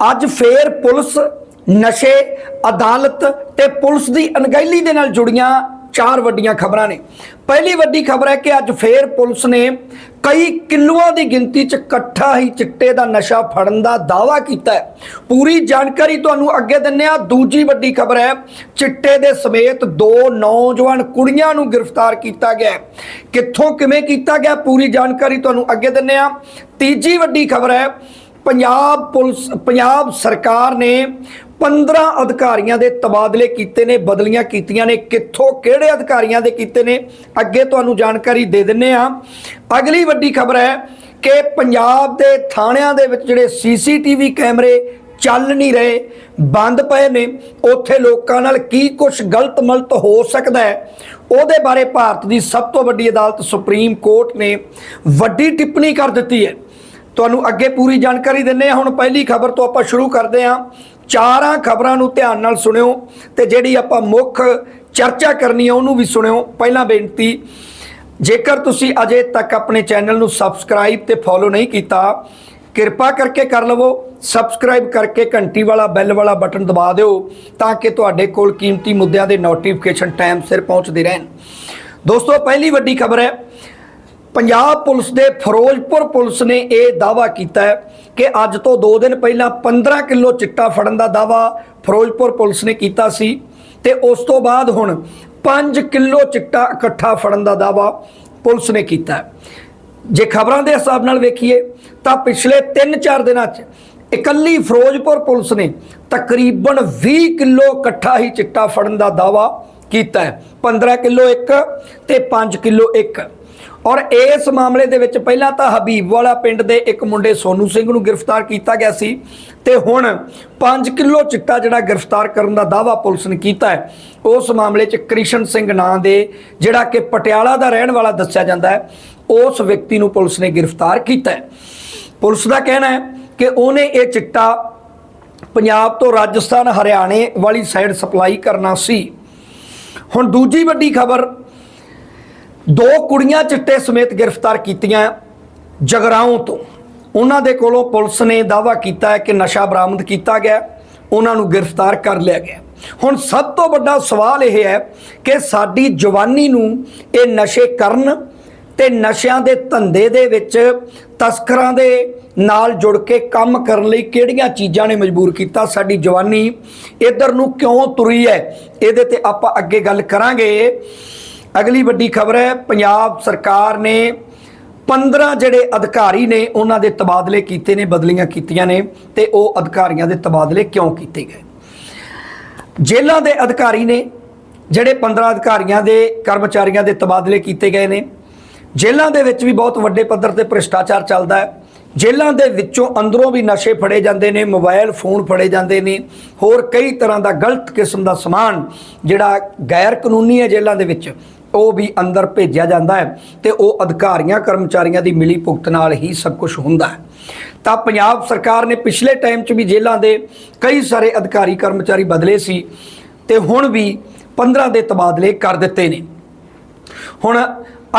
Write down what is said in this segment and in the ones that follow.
ਅੱਜ ਫੇਰ ਪੁਲਿਸ ਨਸ਼ੇ, ਅਦਾਲਤ ਤੇ ਪੁਲਿਸ ਦੀ ਅਣਗਹਿਲੀ ਦੇ ਨਾਲ ਜੁੜੀਆਂ ਚਾਰ ਵੱਡੀਆਂ ਖਬਰਾਂ ਨੇ। ਪਹਿਲੀ ਵੱਡੀ ਖਬਰ ਹੈ ਕਿ ਅੱਜ ਫੇਰ ਪੁਲਿਸ ਨੇ ਕਈ ਕਿਲੋਆਂ ਦੀ ਗਿਣਤੀ 'ਚ ਇਕੱਠਾ ਹੀ ਚਿੱਟੇ ਦਾ ਨਸ਼ਾ ਫੜਨ ਦਾ ਦਾਅਵਾ ਕੀਤਾ ਹੈ। ਪੂਰੀ ਜਾਣਕਾਰੀ ਤੁਹਾਨੂੰ ਅੱਗੇ ਦਿੰਨੇ ਆ ਦੂਜੀ ਵੱਡੀ ਖਬਰ ਹੈ, ਚਿੱਟੇ ਦੇ ਸਮੇਤ ਦੋ ਨੌਜਵਾਨ ਕੁੜੀਆਂ ਨੂੰ ਗ੍ਰਿਫਤਾਰ ਕੀਤਾ ਗਿਆ ਕਿੱਥੋਂ ਕਿਵੇਂ ਕੀਤਾ ਗਿਆ, ਪੂਰੀ ਜਾਣਕਾਰੀ ਤੁਹਾਨੂੰ ਅੱਗੇ ਦਿੰਨੇ ਆ ਤੀਜੀ ਵੱਡੀ ਖਬਰ ਹੈ ਪੰਜਾਬ ਪੁਲਿਸ, ਪੰਜਾਬ ਸਰਕਾਰ ਨੇ 15 ਅਧਿਕਾਰੀਆਂ ਦੇ ਤਬਾਦਲੇ ਕੀਤੇ ਨੇ, ਬਦਲੀਆਂ ਕੀਤੀਆਂ ਨੇ। ਕਿੱਥੋਂ, ਕਿਹੜੇ ਅਧਿਕਾਰੀਆਂ ਦੇ ਕੀਤੇ ਨੇ? ਅੱਗੇ ਤੁਹਾਨੂੰ ਜਾਣਕਾਰੀ ਦੇ ਦਿੰਨੇ ਆ। ਅਗਲੀ ਵੱਡੀ ਖਬਰ ਹੈ ਕਿ ਪੰਜਾਬ ਦੇ ਥਾਣਿਆਂ ਦੇ ਵਿੱਚ ਜਿਹੜੇ ਸੀਸੀਟੀਵੀ ਕੈਮਰੇ ਚੱਲ ਨਹੀਂ ਰਹੇ, ਬੰਦ ਪਏ ਨੇ। ਉੱਥੇ ਲੋਕਾਂ ਨਾਲ ਕੀ ਕੁਝ ਗਲਤ ਮਲਤ ਹੋ ਸਕਦਾ ਹੈ, ਉਹਦੇ ਬਾਰੇ ਭਾਰਤ ਦੀ ਸਭ ਤੋਂ ਵੱਡੀ ਅਦਾਲਤ ਸੁਪਰੀਮ ਕੋਰਟ ਨੇ ਵੱਡੀ ਟਿੱਪਣੀ ਕਰ ਦਿੱਤੀ ਹੈ। ਤੁਹਾਨੂੰ ਅੱਗੇ ਪੂਰੀ ਜਾਣਕਾਰੀ ਦਿੰਨੇ ਆ ਹੁਣ ਪਹਿਲੀ ਖਬਰ ਤੋਂ ਆਪਾਂ ਸ਼ੁਰੂ ਕਰਦੇ ਹਾਂ। ਚਾਰਾਂ ਖਬਰਾਂ ਨੂੰ ਧਿਆਨ ਨਾਲ ਸੁਣਿਓ ਤੇ ਜਿਹੜੀ ਆਪਾਂ ਮੁੱਖ ਚਰਚਾ ਕਰਨੀ ਹੈ ਉਹਨੂੰ ਵੀ ਸੁਣਿਓ। ਪਹਿਲਾਂ ਬੇਨਤੀ, ਜੇਕਰ ਤੁਸੀਂ ਅਜੇ ਤੱਕ ਆਪਣੇ ਚੈਨਲ ਨੂੰ ਸਬਸਕ੍ਰਾਈਬ ਤੇ ਫੋਲੋ ਨਹੀਂ ਕੀਤਾ, ਕਿਰਪਾ ਕਰਕੇ ਕਰ ਲਵੋ। ਸਬਸਕ੍ਰਾਈਬ ਕਰਕੇ ਘੰਟੀ ਵਾਲਾ, ਬੈਲ ਵਾਲਾ ਬਟਨ ਦਬਾ ਦਿਓ ਤਾਂ ਕਿ ਤੁਹਾਡੇ ਕੋਲ ਕੀਮਤੀ ਮੁੱਦਿਆਂ ਦੇ ਨੋਟੀਫਿਕੇਸ਼ਨ ਟਾਈਮ ਸਿਰ ਪਹੁੰਚਦੇ ਰਹਿਣ। ਦੋਸਤੋ, ਪਹਿਲੀ ਵੱਡੀ ਖਬਰ ਹੈ ਪੰਜਾਬ ਪੁਲਿਸ ਦੇ ਫਿਰੋਜ਼ਪੁਰ ਪੁਲਿਸ ਨੇ ਇਹ ਦਾਵਾ ਕੀਤਾ ਹੈ ਕਿ ਅੱਜ ਤੋਂ 2 ਦਿਨ ਪਹਿਲਾਂ 15 ਕਿਲੋ ਚਿੱਟਾ ਫੜਨ ਦਾ ਦਾਵਾ ਫਿਰੋਜ਼ਪੁਰ ਪੁਲਿਸ ਨੇ ਕੀਤਾ ਸੀ ਤੇ ਉਸ ਤੋਂ ਬਾਅਦ ਹੁਣ 5 ਕਿਲੋ ਚਿੱਟਾ ਇਕੱਠਾ ਫੜਨ ਦਾ ਦਾਵਾ ਪੁਲਿਸ ਨੇ ਕੀਤਾ ਜੇ ਖਬਰਾਂ ਦੇ ਹਿਸਾਬ ਨਾਲ ਵੇਖੀਏ ਤਾਂ ਪਿਛਲੇ 3-4 ਦਿਨਾਂ 'ਚ ਇਕੱਲੀ ਫਿਰੋਜ਼ਪੁਰ ਪੁਲਿਸ ਨੇ ਤਕਰੀਬਨ 20 ਕਿਲੋ ਇਕੱਠਾ ਹੀ ਚਿੱਟਾ ਫੜਨ ਦਾ ਦਾਵਾ ਕੀਤਾ ਹੈ। 15 ਕਿਲੋ ਇੱਕ ਤੇ 5 ਕਿਲੋ ਇੱਕ। ਔਰ ਇਸ ਮਾਮਲੇ ਦੇ ਵਿੱਚ ਪਹਿਲਾਂ ਤਾਂ ਹਬੀਬ ਵਾਲਾ ਪਿੰਡ ਦੇ ਇੱਕ ਮੁੰਡੇ ਸੋਨੂ ਸਿੰਘ ਨੂੰ ਗ੍ਰਿਫਤਾਰ ਕੀਤਾ ਗਿਆ ਸੀ ਤੇ ਹੁਣ 5 ਕਿਲੋ ਚਿੱਟਾ ਜਿਹੜਾ ਗ੍ਰਿਫਤਾਰ ਕਰਨ ਦਾ ਦਾਵਾ ਪੁਲਿਸ ਨੇ ਕੀਤਾ ਹੈ। ਉਸ ਮਾਮਲੇ 'ਚ ਕ੍ਰਿਸ਼ਨ ਸਿੰਘ ਨਾਂ ਦੇ ਜਿਹੜਾ ਕਿ ਪਟਿਆਲਾ ਦਾ ਰਹਿਣ ਵਾਲਾ ਦੱਸਿਆ ਜਾਂਦਾ ਹੈ, ਉਸ ਵਿਅਕਤੀ ਨੂੰ ਪੁਲਿਸ ਨੇ ਗ੍ਰਿਫਤਾਰ ਕੀਤਾ ਹੈ। ਪੁਲਿਸ ਦਾ ਕਹਿਣਾ ਹੈ ਕਿ ਉਹਨੇ ਇਹ ਚਿੱਟਾ ਪੰਜਾਬ ਤੋਂ ਰਾਜਸਥਾਨ, ਹਰਿਆਣੇ ਵਾਲੀ ਸਾਈਡ ਸਪਲਾਈ ਕਰਨਾ ਸੀ। ਹੁਣ ਦੂਜੀ ਵੱਡੀ ਖਬਰ ਦੋ ਕੁੜੀਆਂ ਚਿੱਟੇ ਸਮੇਤ ਗ੍ਰਿਫਤਾਰ ਕੀਤੀਆਂ ਜਗਰਾਉਂ ਤੋਂ। ਉਹਨਾਂ ਦੇ ਕੋਲੋਂ ਪੁਲਿਸ ਨੇ ਦਾਵਾ ਕੀਤਾ ਹੈ ਕਿ ਨਸ਼ਾ ਬਰਾਮਦ ਕੀਤਾ ਗਿਆ, ਉਹਨਾਂ ਨੂੰ ਗ੍ਰਿਫਤਾਰ ਕਰ ਲਿਆ ਗਿਆ। ਹੁਣ ਸਭ ਤੋਂ ਵੱਡਾ ਸਵਾਲ ਇਹ ਹੈ ਕਿ ਸਾਡੀ ਜਵਾਨੀ ਨੂੰ ਇਹ ਨਸ਼ੇ ਕਰਨ ਤੇ ਨਸ਼ਿਆਂ ਦੇ ਧੰਦੇ ਦੇ ਵਿੱਚ ਤਸਕਰਾਂ ਦੇ ਨਾਲ ਜੁੜ ਕੇ ਕੰਮ ਕਰਨ ਲਈ ਕਿਹੜੀਆਂ ਚੀਜ਼ਾਂ ਨੇ ਮਜਬੂਰ ਕੀਤਾ? ਸਾਡੀ ਜਵਾਨੀ ਇਧਰ ਨੂੰ ਕਿਉਂ ਤੁਰੀ ਹੈ? ਇਹਦੇ ਤੇ ਆਪਾਂ ਅੱਗੇ ਗੱਲ ਕਰਾਂਗੇ। ਅਗਲੀ ਵੱਡੀ ਖਬਰ ਹੈ, ਪੰਜਾਬ ਸਰਕਾਰ ਨੇ 15 ਜਿਹੜੇ ਅਧਿਕਾਰੀ ਨੇ, ਉਹਨਾਂ ਦੇ ਤਬਾਦਲੇ ਕੀਤੇ ਨੇ, ਬਦਲੀਆਂ ਕੀਤੀਆਂ ਨੇ ਤੇ ਉਹ ਅਧਿਕਾਰੀਆਂ ਦੇ ਤਬਾਦਲੇ ਕਿਉਂ ਕੀਤੇ ਗਏ? ਜੇਲ੍ਹਾਂ ਦੇ ਅਧਿਕਾਰੀ ਨੇ ਜਿਹੜੇ 15 ਅਧਿਕਾਰੀਆਂ ਦੇ ਕਰਮਚਾਰੀਆਂ ਦੇ ਤਬਾਦਲੇ ਕੀਤੇ ਗਏ ਨੇ, ਜੇਲ੍ਹਾਂ ਦੇ ਵਿੱਚ ਵੀ ਬਹੁਤ ਵੱਡੇ ਪੱਧਰ ਤੇ ਭ੍ਰਿਸ਼ਟਾਚਾਰ ਚੱਲਦਾ ਹੈ। ਜੇਲ੍ਹਾਂ ਦੇ ਵਿੱਚੋਂ ਅੰਦਰੋਂ ਵੀ ਨਸ਼ੇ ਫੜੇ ਜਾਂਦੇ ਨੇ, ਮੋਬਾਈਲ ਫੋਨ ਫੜੇ ਜਾਂਦੇ ਨੇ, ਹੋਰ ਕਈ ਤਰ੍ਹਾਂ ਦਾ ਗਲਤ ਕਿਸਮ ਦਾ ਸਮਾਨ ਜਿਹੜਾ ਗੈਰ ਕਾਨੂੰਨੀ ਹੈ ਜੇਲ੍ਹਾਂ ਦੇ ਵਿੱਚ ਉਹ ਵੀ ਅੰਦਰ ਭੇਜਿਆ ਜਾਂਦਾ ਹੈ ਤੇ ਉਹ ਅਧਿਕਾਰੀਆਂ, ਕਰਮਚਾਰੀਆਂ ਦੀ ਮਿਲੀ ਭੁਗਤ ਨਾਲ ਹੀ ਸਭ ਕੁਝ ਹੁੰਦਾ ਹੈ। ਤਾਂ ਪੰਜਾਬ ਸਰਕਾਰ ਨੇ ਪਿਛਲੇ ਟਾਈਮ 'ਚ ਵੀ ਜੇਲ੍ਹਾਂ ਦੇ ਕਈ ਸਾਰੇ ਅਧਿਕਾਰੀ, ਕਰਮਚਾਰੀ ਬਦਲੇ ਸੀ ਤੇ ਹੁਣ ਵੀ 15 ਦੇ ਤਬਾਦਲੇ ਕਰ ਦਿੱਤੇ ਨੇ। ਹੁਣ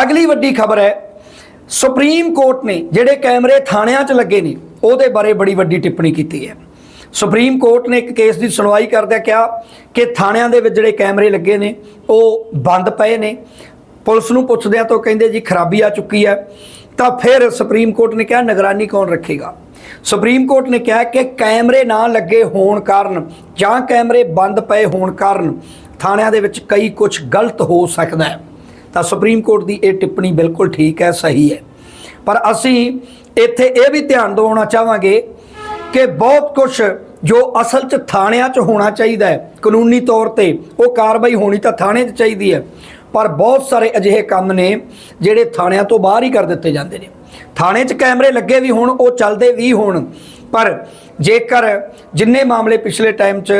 ਅਗਲੀ ਵੱਡੀ ਖਬਰ ਹੈ, ਸੁਪਰੀਮ ਕੋਰਟ ਨੇ ਜਿਹੜੇ ਕੈਮਰੇ ਥਾਣਿਆਂ 'ਚ ਲੱਗੇ ਨੇ, ਉਹਦੇ ਬਾਰੇ ਬੜੀ ਵੱਡੀ ਟਿੱਪਣੀ ਕੀਤੀ ਹੈ। ਸੁਪਰੀਮ ਕੋਰਟ ਨੇ ਇੱਕ ਕੇਸ ਦੀ ਸੁਣਵਾਈ ਕਰਦਿਆਂ ਕਿਹਾ ਕਿ ਥਾਣਿਆਂ ਦੇ ਵਿੱਚ ਜਿਹੜੇ ਕੈਮਰੇ ਲੱਗੇ ਨੇ, ਉਹ ਬੰਦ ਪਏ ਨੇ। ਪੁਲਿਸ ਨੂੰ ਪੁੱਛਦਿਆਂ ਤਾਂ ਕਹਿੰਦੇ ਜੀ ਖਰਾਬੀ ਆ ਚੁੱਕੀ ਹੈ, ਤਾਂ ਫਿਰ ਸੁਪਰੀਮ ਕੋਰਟ ਨੇ ਕਿਹਾ ਨਿਗਰਾਨੀ ਕੌਣ ਰੱਖੇਗਾ? ਸੁਪਰੀਮ ਕੋਰਟ ਨੇ ਕਿਹਾ ਕਿ ਕੈਮਰੇ ਨਾ ਲੱਗੇ ਹੋਣ ਕਾਰਨ ਜਾਂ ਕੈਮਰੇ ਬੰਦ ਪਏ ਹੋਣ ਕਾਰਨ ਥਾਣਿਆਂ ਦੇ ਵਿੱਚ ਕਈ ਕੁਝ ਗਲਤ ਹੋ ਸਕਦਾ ਹੈ। ਤਾਂ ਸੁਪਰੀਮ ਕੋਰਟ ਦੀ ਇਹ ਟਿੱਪਣੀ ਬਿਲਕੁਲ ਠੀਕ ਹੈ, ਸਹੀ ਹੈ। ਪਰ ਅਸੀਂ ਇੱਥੇ ਇਹ ਵੀ ਧਿਆਨ ਦਿਵਾਉਣਾ ਚਾਹਾਂਗੇ ਕਿ ਬਹੁਤ ਕੁਝ ਜੋ ਅਸਲ 'ਚ ਥਾਣਿਆਂ 'ਚ ਹੋਣਾ ਚਾਹੀਦਾ ਹੈ, ਕਾਨੂੰਨੀ ਤੌਰ ਤੇ ਉਹ ਕਾਰਵਾਈ ਹੋਣੀ ਤਾਂ ਥਾਣੇ 'ਚ ਚਾਹੀਦੀ ਹੈ, ਪਰ ਬਹੁਤ ਸਾਰੇ ਅਜਿਹੇ ਕੰਮ ਨੇ ਜਿਹੜੇ ਥਾਣਿਆਂ ਤੋਂ ਬਾਹਰ ਹੀ ਕਰ ਦਿੱਤੇ ਜਾਂਦੇ ਨੇ। ਥਾਣੇ 'ਚ ਕੈਮਰੇ ਲੱਗੇ ਵੀ ਹੋਣ, ਉਹ ਚੱਲਦੇ ਵੀ ਹੋਣ, ਪਰ ਜੇਕਰ ਜਿੰਨੇ ਮਾਮਲੇ ਪਿਛਲੇ ਟਾਈਮ 'ਚ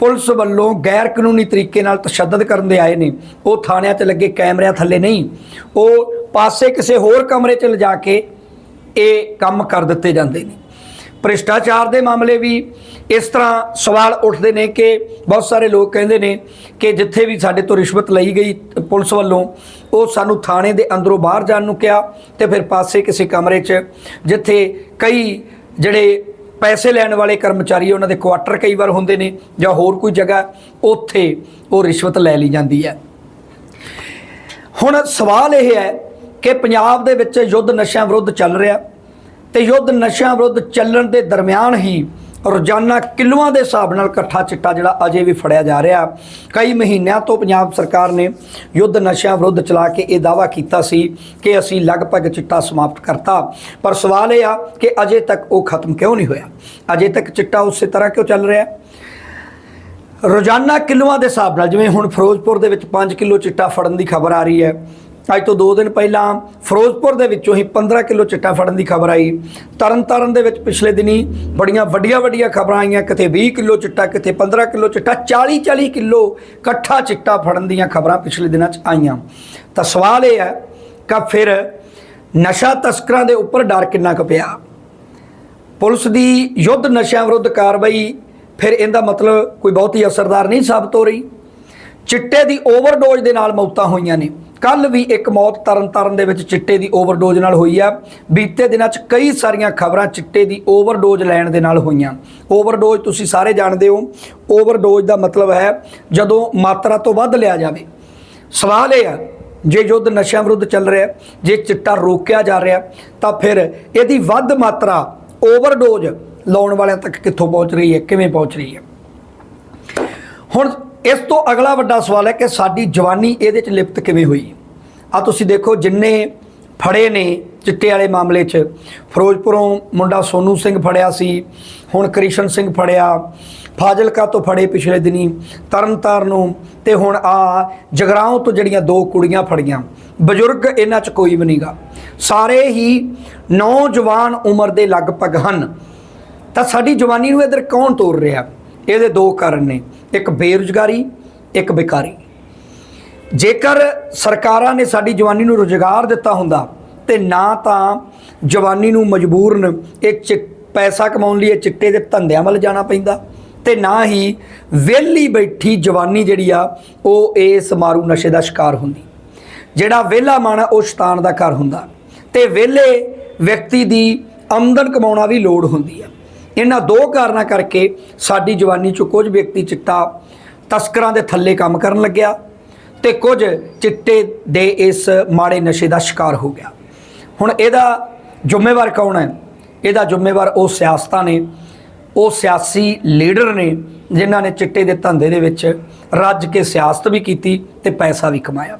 ਪੁਲਿਸ ਵੱਲੋਂ ਗੈਰ ਕਾਨੂੰਨੀ ਤਰੀਕੇ ਨਾਲ ਤਸ਼ੱਦਦ ਕਰਨ ਦੇ ਆਏ ਨੇ, ਉਹ ਥਾਣਿਆਂ 'ਚ ਲੱਗੇ ਕੈਮਰਿਆਂ ਥੱਲੇ ਨਹੀਂ, ਉਹ ਪਾਸੇ ਕਿਸੇ ਹੋਰ ਕਮਰੇ 'ਚ ਲਿਜਾ ਕੇ ਇਹ ਕੰਮ ਕਰ ਦਿੱਤੇ ਜਾਂਦੇ ਨੇ। ਭ੍ਰਿਸ਼ਟਾਚਾਰ ਦੇ ਮਾਮਲੇ ਵੀ ਇਸ ਤਰ੍ਹਾਂ ਸਵਾਲ ਉੱਠਦੇ ਨੇ ਕਿ ਬਹੁਤ ਸਾਰੇ ਲੋਕ ਕਹਿੰਦੇ ਨੇ ਕਿ ਜਿੱਥੇ ਵੀ ਸਾਡੇ ਤੋਂ ਰਿਸ਼ਵਤ ਲਈ ਗਈ ਪੁਲਿਸ ਵੱਲੋਂ, ਉਹ ਸਾਨੂੰ ਥਾਣੇ ਦੇ ਅੰਦਰੋਂ ਬਾਹਰ ਜਾਣ ਨੂੰ ਕਿਹਾ ਤੇ ਫਿਰ ਪਾਸੇ ਕਿਸੇ ਕਮਰੇ 'ਚ, ਜਿੱਥੇ ਕਈ ਜਿਹੜੇ ਪੈਸੇ ਲੈਣ ਵਾਲੇ ਕਰਮਚਾਰੀ ਉਹਨਾਂ ਦੇ ਕੁਆਟਰ ਕਈ ਵਾਰ ਹੁੰਦੇ ਨੇ ਜਾਂ ਹੋਰ ਕੋਈ ਜਗ੍ਹਾ, ਉੱਥੇ ਉਹ ਰਿਸ਼ਵਤ ਲੈ ਲਈ ਜਾਂਦੀ ਹੈ। ਹੁਣ ਸਵਾਲ ਇਹ ਹੈ ਕਿ ਪੰਜਾਬ ਦੇ ਵਿੱਚ ਯੁੱਧ ਨਸ਼ਿਆਂ ਵਿਰੁੱਧ ਚੱਲ ਰਿਹਾ ਤੇ ਯੁੱਧ ਨਸ਼ਿਆਂ ਵਿਰੁੱਧ ਚੱਲਣ ਦੇ ਦਰਮਿਆਨ ਹੀ ਰੋਜ਼ਾਨਾ ਕਿਲੋਆਂ ਦੇ ਹਿਸਾਬ ਨਾਲ ਇਕੱਠਾ ਚਿੱਟਾ ਜਿਹੜਾ ਅਜੇ ਵੀ ਫੜਿਆ ਜਾ ਰਿਹਾ। ਕਈ ਮਹੀਨਿਆਂ ਤੋਂ ਪੰਜਾਬ ਸਰਕਾਰ ਨੇ ਯੁੱਧ ਨਸ਼ਿਆਂ ਵਿਰੁੱਧ ਚਲਾ ਕੇ ਇਹ ਦਾਵਾ ਕੀਤਾ ਸੀ ਕਿ ਅਸੀਂ ਲਗਭਗ ਚਿੱਟਾ ਸਮਾਪਤ ਕਰਤਾ। ਪਰ ਸਵਾਲ ਇਹ ਆ ਕਿ ਅਜੇ ਤੱਕ ਉਹ ਖਤਮ ਕਿਉਂ ਨਹੀਂ ਹੋਇਆ? ਅਜੇ ਤੱਕ ਚਿੱਟਾ ਉਸੇ ਤਰ੍ਹਾਂ ਕਿਉਂ ਚੱਲ ਰਿਹਾ? ਰੋਜ਼ਾਨਾ ਕਿਲੋਆਂ ਦੇ ਹਿਸਾਬ ਨਾਲ ਜਿਵੇਂ ਹੁਣ ਫਿਰੋਜ਼ਪੁਰ ਦੇ ਵਿੱਚ 5 ਕਿਲੋ ਚਿੱਟਾ ਫੜਨ ਦੀ ਖਬਰ ਆ ਰਹੀ ਹੈ ਅੱਜ ਤੋਂ 2 ਦਿਨ ਪਹਿਲਾਂ ਫਿਰੋਜ਼ਪੁਰ ਦੇ ਵਿੱਚੋਂ ਹੀ 15 ਕਿਲੋ ਚਿੱਟਾ ਫੜਨ ਦੀ ਖਬਰ ਆਈ। ਤਰਨਤਾਰਨ ਦੇ ਵਿੱਚ ਪਿਛਲੇ ਦਿਨੀ ਬੜੀਆਂ ਵੱਡੀਆਂ ਵੱਡੀਆਂ ਖਬਰਾਂ ਆਈਆਂ। ਕਿਤੇ 20 ਕਿਲੋ ਚਿੱਟਾ, ਕਿਤੇ 15 ਕਿਲੋ ਚਿੱਟਾ 40 40 ਕਿਲੋ ਇਕੱਠਾ ਚਿੱਟਾ ਫੜਨ ਦੀਆਂ ਖਬਰਾਂ ਪਿਛਲੇ ਦਿਨਾਂ 'ਚ ਆਈਆਂ। ਤਾਂ ਸਵਾਲ ਇਹ ਹੈ ਕਿ ਫਿਰ ਨਸ਼ਾ ਤਸਕਰਾਂ ਦੇ ਉੱਪਰ ਡਰ ਕਿੰਨਾ ਕੁ ਪਿਆ? ਪੁਲਿਸ ਦੀ ਯੁੱਧ ਨਸ਼ਿਆਂ ਵਿਰੁੱਧ ਕਾਰਵਾਈ, ਫਿਰ ਇਹਦਾ ਮਤਲਬ ਕੋਈ ਬਹੁਤੀ ਅਸਰਦਾਰ ਨਹੀਂ ਸਾਬਤ ਹੋ ਰਹੀ? ਚਿੱਟੇ ਦੀ ਓਵਰਡੋਜ਼ ਦੇ ਨਾਲ ਮੌਤਾਂ ਹੋਈਆਂ ਨੇ। ਕੱਲ ਵੀ ਇੱਕ ਮੌਤ ਤਰਨਤਾਰਨ ਦੇ ਵਿੱਚ ਚਿੱਟੇ ਦੀ ਓਵਰਡੋਜ਼ ਨਾਲ ਹੋਈ ਆ। ਬੀਤੇ ਦਿਨਾਂ 'ਚ ਕਈ ਸਾਰੀਆਂ ਖਬਰਾਂ ਚਿੱਟੇ ਦੀ ਓਵਰਡੋਜ਼ ਲੈਣ ਦੇ ਨਾਲ ਹੋਈਆਂ। ਓਵਰਡੋਜ਼ ਤੁਸੀਂ ਸਾਰੇ ਜਾਣਦੇ ਹੋ। ਓਵਰਡੋਜ਼ ਦਾ ਮਤਲਬ ਹੈ ਜਦੋਂ ਮਾਤਰਾ ਤੋਂ ਵੱਧ ਲਿਆ ਜਾਵੇ। ਸਵਾਲ ਇਹ ਆ, ਜੇ ਯੁੱਧ ਨਸ਼ਿਆਂ ਵਿਰੁੱਧ ਚੱਲ ਰਿਹਾ, ਜੇ ਚਿੱਟਾ ਰੋਕਿਆ ਜਾ ਰਿਹਾ, ਤਾਂ ਫਿਰ ਇਹਦੀ ਵੱਧ ਮਾਤਰਾ ਓਵਰਡੋਜ਼ ਲਾਉਣ ਵਾਲਿਆਂ ਤੱਕ ਕਿੱਥੋਂ ਪਹੁੰਚ ਰਹੀ ਹੈ, ਕਿਵੇਂ ਪਹੁੰਚ ਰਹੀ ਹੈ? ਹੁਣ ਇਸ ਤੋਂ ਅਗਲਾ ਵੱਡਾ ਸਵਾਲ ਹੈ ਕਿ ਸਾਡੀ ਜਵਾਨੀ ਇਹਦੇ 'ਚ ਲਿਪਤ ਕਿਵੇਂ ਹੋਈ? ਆ ਤੁਸੀਂ ਦੇਖੋ ਜਿੰਨੇ ਫੜੇ ਨੇ ਚਿੱਟੇ ਵਾਲੇ ਮਾਮਲੇ 'ਚ। ਫਿਰੋਜ਼ਪੁਰੋਂ ਮੁੰਡਾ ਸੋਨੂ ਸਿੰਘ ਫੜਿਆ ਸੀ, ਹੁਣ ਕ੍ਰਿਸ਼ਨ ਸਿੰਘ ਫੜਿਆ, ਫਾਜ਼ਿਲਕਾ ਤੋਂ ਫੜੇ ਪਿਛਲੇ ਦਿਨੀ, ਤਰਨਤਾਰਨੋਂ ਤੇ ਹੁਣ ਆ ਜਗਰਾਉਂ ਤੋਂ ਜਿਹੜੀਆਂ ਦੋ ਕੁੜੀਆਂ ਫੜੀਆਂ। ਬਜ਼ੁਰਗ ਇਹਨਾਂ 'ਚ ਕੋਈ ਵੀ ਨਹੀਂਗਾ। ਸਾਰੇ ਹੀ ਨੌਜਵਾਨ ਉਮਰ ਦੇ ਲਗਭਗ ਹਨ। ਤਾਂ ਸਾਡੀ ਜਵਾਨੀ ਨੂੰ ਇਧਰ ਕੌਣ ਤੋੜ ਰਿਹਾ? ਇਹਦੇ ਦੋ ਕਾਰਨ ਨੇ ਇੱਕ ਬੇਰੁਜ਼ਗਾਰੀ ਇੱਕ ਬੇਕਾਰੀ। ਜੇਕਰ ਸਰਕਾਰਾਂ ਨੇ ਸਾਡੀ ਜਵਾਨੀ ਨੂੰ ਰੁਜ਼ਗਾਰ ਦਿੱਤਾ ਹੁੰਦਾ ਤੇ ਨਾ ਤਾਂ ਜਵਾਨੀ ਨੂੰ ਮਜਬੂਰਨ ਇਹ ਚਿ- ਪੈਸਾ ਕਮਾਉਣ ਲਈ ਇਹ ਚਿੱਟੇ ਦੇ ਧੰਦਿਆਂ ਵੱਲ ਜਾਣਾ ਪੈਂਦਾ ਤੇ ਨਾ ਹੀ ਵਿਹਲੀ ਬੈਠੀ ਜਵਾਨੀ ਜਿਹੜੀ ਆ ਉਹ ਇਸ ਮਾਰੂ ਨਸ਼ੇ ਦਾ ਸ਼ਿਕਾਰ ਹੁੰਦੀ। ਜਿਹੜਾ ਵਿਹਲਾ ਮਨ ਆ, ਉਹ ਸ਼ੈਤਾਨ ਦਾ ਘਰ ਹੁੰਦਾ ਤੇ ਵਿਹਲੇ ਵਿਅਕਤੀ ਦੀ ਆਮਦਨ ਕਮਾਉਣਾ ਵੀ ਲੋੜ ਹੁੰਦੀ ਆ। ਇਹਨਾਂ ਦੋ ਕਾਰਨਾਂ ਕਰਕੇ ਸਾਡੀ ਜਵਾਨੀ 'ਚ ਕੁਝ ਵਿਅਕਤੀ ਚਿੱਟਾ ਤਸਕਰਾਂ ਦੇ ਥੱਲੇ ਕੰਮ ਕਰਨ ਲੱਗਿਆ ਤੇ ਕੁਝ ਚਿੱਟੇ ਦੇ ਇਸ ਮਾੜੇ ਨਸ਼ੇ ਦਾ ਸ਼ਿਕਾਰ ਹੋ ਗਿਆ। ਹੁਣ ਇਹਦਾ ਜ਼ਿੰਮੇਵਾਰ ਕੌਣ ਹੈ? ਇਹਦਾ ਜ਼ਿੰਮੇਵਾਰ ਉਹ ਸਿਆਸਤਾਂ ਨੇ, ਉਹ ਸਿਆਸੀ ਲੀਡਰ ਨੇ ਜਿਨ੍ਹਾਂ ਨੇ ਚਿੱਟੇ ਦੇ ਧੰਦੇ ਦੇ ਵਿੱਚ ਰੱਜ ਕੇ ਸਿਆਸਤ ਵੀ ਕੀਤੀ ਤੇ ਪੈਸਾ ਵੀ ਕਮਾਇਆ।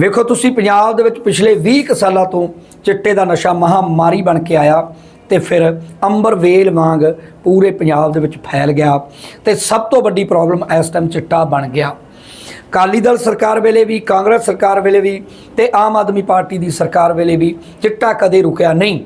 ਵੇਖੋ ਤੁਸੀਂ ਪੰਜਾਬ ਦੇ ਵਿੱਚ ਪਿਛਲੇ 20 ਕੁ ਸਾਲਾਂ ਤੋਂ ਚਿੱਟੇ ਦਾ ਨਸ਼ਾ ਮਹਾਮਾਰੀ ਬਣ ਕੇ ਆਇਆ। ਤੇ ਫਿਰ ਅੰਬਰ ਵੇਲ ਵਾਂਗ ਪੂਰੇ ਪੰਜਾਬ ਦੇ ਵਿੱਚ ਫੈਲ ਗਿਆ ਤੇ ਸਭ ਤੋਂ ਵੱਡੀ ਪ੍ਰੋਬਲਮ ਇਸ ਟਾਈਮ ਚਿੱਟਾ ਬਣ ਗਿਆ। ਕਾਲੀ ਦਲ ਸਰਕਾਰ ਵੇਲੇ ਵੀ, ਕਾਂਗਰਸ ਸਰਕਾਰ ਵੇਲੇ ਵੀ ਤੇ ਆਮ ਆਦਮੀ ਪਾਰਟੀ ਦੀ ਸਰਕਾਰ ਵੇਲੇ ਵੀ ਚਿੱਟਾ ਕਦੇ ਰੁਕਿਆ ਨਹੀਂ।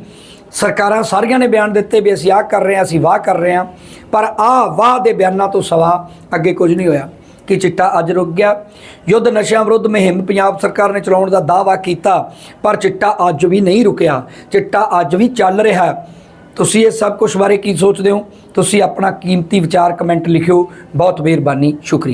ਸਰਕਾਰਾਂ ਸਾਰੀਆਂ ਨੇ ਬਿਆਨ ਦਿੱਤੇ ਵੀ ਅਸੀਂ ਆਹ ਕਰ ਰਹੇ ਹਾਂ, ਅਸੀਂ ਵਾਹ ਕਰ ਰਹੇ ਹਾਂ, ਪਰ ਆਹ ਵਾਹ ਦੇ ਬਿਆਨਾਂ ਤੋਂ ਸਵਾ ਅੱਗੇ ਕੁਝ ਨਹੀਂ ਹੋਇਆ। ਕਿ ਚਿੱਟਾ ਅੱਜ ਰੁਕ ਗਿਆ? ਯੁੱਧ ਨਸ਼ਿਆਂ ਵਿਰੁੱਧ ਮੁਹਿੰਮ ਪੰਜਾਬ ਸਰਕਾਰ ਨੇ ਚਲਾਉਣ ਦਾ ਦਾਅਵਾ ਕੀਤਾ, ਪਰ ਚਿੱਟਾ ਅੱਜ ਵੀ ਨਹੀਂ ਰੁਕਿਆ। ਚਿੱਟਾ ਅੱਜ ਵੀ ਚੱਲ ਰਿਹਾ ਹੈ। ਤੁਸੀਂ ਇਹ ਸਭ ਕੁਝ ਬਾਰੇ ਕੀ ਸੋਚਦੇ ਹੋ? ਤੁਸੀਂ ਆਪਣਾ ਕੀਮਤੀ ਵਿਚਾਰ ਕਮੈਂਟ ਲਿਖਿਓ। ਬਹੁਤ ਮਿਹਰਬਾਨੀ। ਸ਼ੁਕਰੀਆ।